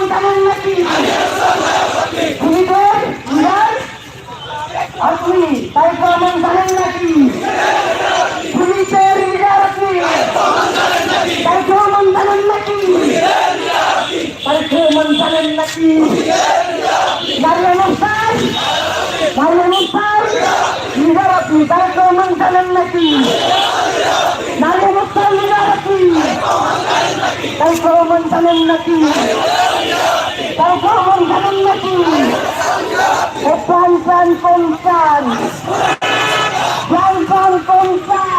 সন্তানের নাকি খুনিদের মিরাজ আপনি তাই প্রমাণ জানেন নাকি খুনিদের মিরাজ আপনি তাই প্রমাণ জানেন নাকি তাই প্রমাণ জানেন নাকি মারিয়াম আফসার মারিয়াম আফসার মিরাজ আপনি তাই প্রমাণ জানেন নাকি নাকি জানেন নাকি এ প্রাণ প্রাণ কোন প্রাণ প্রাণ প্রাণ কোন প্রাণ প্রাণ